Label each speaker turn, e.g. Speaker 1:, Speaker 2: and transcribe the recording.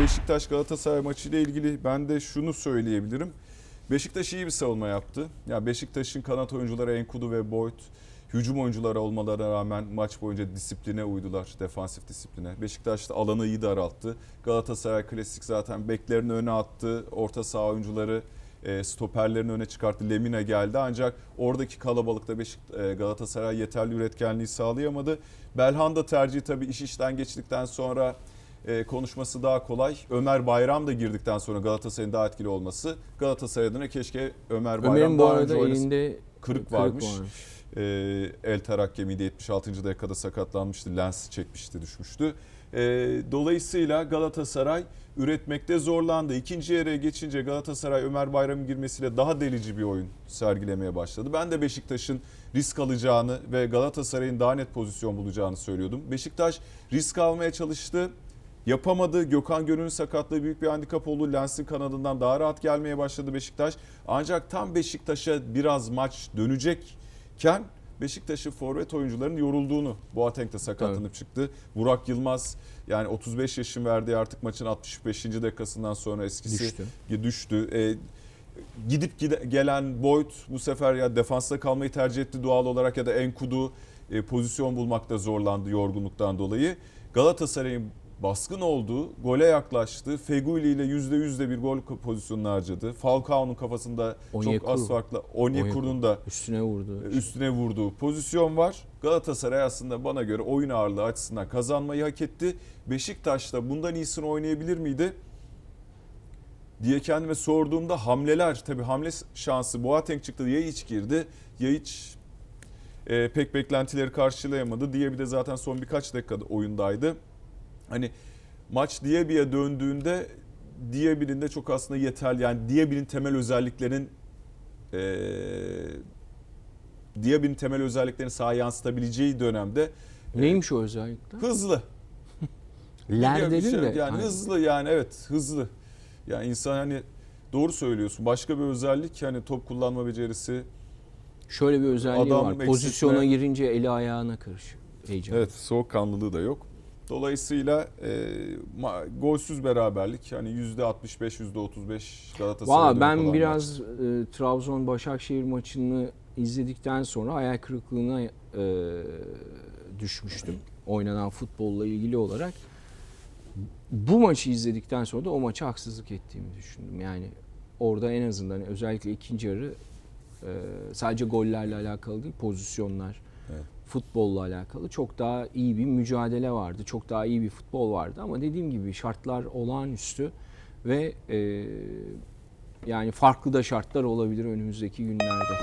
Speaker 1: Beşiktaş Galatasaray maçı ile ilgili ben de şunu söyleyebilirim. Beşiktaş iyi bir savunma yaptı. Ya Beşiktaş'ın kanat oyuncuları Enkudu ve Boyd hücum oyuncuları olmalarına rağmen maç boyunca disipline uydular, defansif disipline. Beşiktaş da alanı iyi daralttı. Galatasaray klasik zaten beklerini öne attı. Orta saha oyuncuları e, stoperlerini öne çıkarttı. Lemina geldi ancak oradaki kalabalıkta Beşik e, Galatasaray yeterli üretkenliği sağlayamadı. Belhanda tercihi tabii iş işten geçtikten sonra e, konuşması daha kolay. Ömer Bayram da girdikten sonra Galatasaray'ın daha etkili olması. Galatasaray adına keşke Ömer Bayram
Speaker 2: Ömer'in bu
Speaker 1: daha önce
Speaker 2: arada elinde
Speaker 1: kırık varmış. E, el tarak kemiği de 76. dakikada sakatlanmıştı. Lens çekmişti, düşmüştü. E, dolayısıyla Galatasaray üretmekte zorlandı. İkinci yarıya geçince Galatasaray Ömer Bayram'ın girmesiyle daha delici bir oyun sergilemeye başladı. Ben de Beşiktaş'ın risk alacağını ve Galatasaray'ın daha net pozisyon bulacağını söylüyordum. Beşiktaş risk almaya çalıştı. Yapamadı. Gökhan Gönül'ün sakatlığı büyük bir handikap oldu. Lens'in kanadından daha rahat gelmeye başladı Beşiktaş. Ancak tam Beşiktaş'a biraz maç dönecekken Beşiktaş'ın forvet oyuncuların yorulduğunu Boateng de sakatlanıp çıktı. Burak Yılmaz yani 35 yaşın verdiği artık maçın 65. dakikasından sonra eskisi
Speaker 2: Düştü.
Speaker 1: düştü. E, gidip gide- gelen Boyd bu sefer ya defansta kalmayı tercih etti doğal olarak ya da Enkudu e, pozisyon bulmakta zorlandı yorgunluktan dolayı. Galatasaray'ın baskın olduğu, gole yaklaştı. Feguli ile %100 de bir gol pozisyonunu harcadı. Falcao'nun kafasında çok
Speaker 2: Onyekuru.
Speaker 1: az farkla Onyekuru'nun da
Speaker 2: Üstüne vurdu.
Speaker 1: üstüne vurduğu pozisyon var. Galatasaray aslında bana göre oyun ağırlığı açısından kazanmayı hak etti. Beşiktaş da bundan iyisini oynayabilir miydi? diye kendime sorduğumda hamleler tabii hamle şansı Boateng çıktı diye hiç girdi. Ya hiç e, pek beklentileri karşılayamadı. Diye bir de zaten son birkaç dakikada oyundaydı. Hani maç Diaby'e döndüğünde Diaby'nin de çok aslında yeterli yani Diaby'nin temel özelliklerin e, Diaby'nin temel özelliklerini sahaya yansıtabileceği dönemde e,
Speaker 2: Neymiş o özellikle?
Speaker 1: hızlı.
Speaker 2: Ler
Speaker 1: Biliyor bir
Speaker 2: dedin
Speaker 1: şey
Speaker 2: de.
Speaker 1: Yani
Speaker 2: hani
Speaker 1: hızlı yani evet hızlı. Yani insan hani doğru söylüyorsun. Başka bir özellik hani top kullanma becerisi.
Speaker 2: Şöyle bir özelliği
Speaker 1: Adam
Speaker 2: var. Pozisyona girince eli ayağına karışıyor. Heyecan.
Speaker 1: Evet soğukkanlılığı da yok. Dolayısıyla e, ma- golsüz beraberlik hani %65 %35 Galatasaray'da
Speaker 2: Valla ben biraz e, Trabzon Başakşehir maçını izledikten sonra hayal kırıklığına e, düşmüştüm. Oynanan futbolla ilgili olarak. Bu maçı izledikten sonra da o maça haksızlık ettiğimi düşündüm. Yani orada en azından özellikle ikinci yarı e, sadece gollerle alakalı değil, pozisyonlar,
Speaker 1: Evet.
Speaker 2: futbolla alakalı çok daha iyi bir mücadele vardı. Çok daha iyi bir futbol vardı ama dediğim gibi şartlar olağanüstü ve e, yani farklı da şartlar olabilir önümüzdeki günlerde.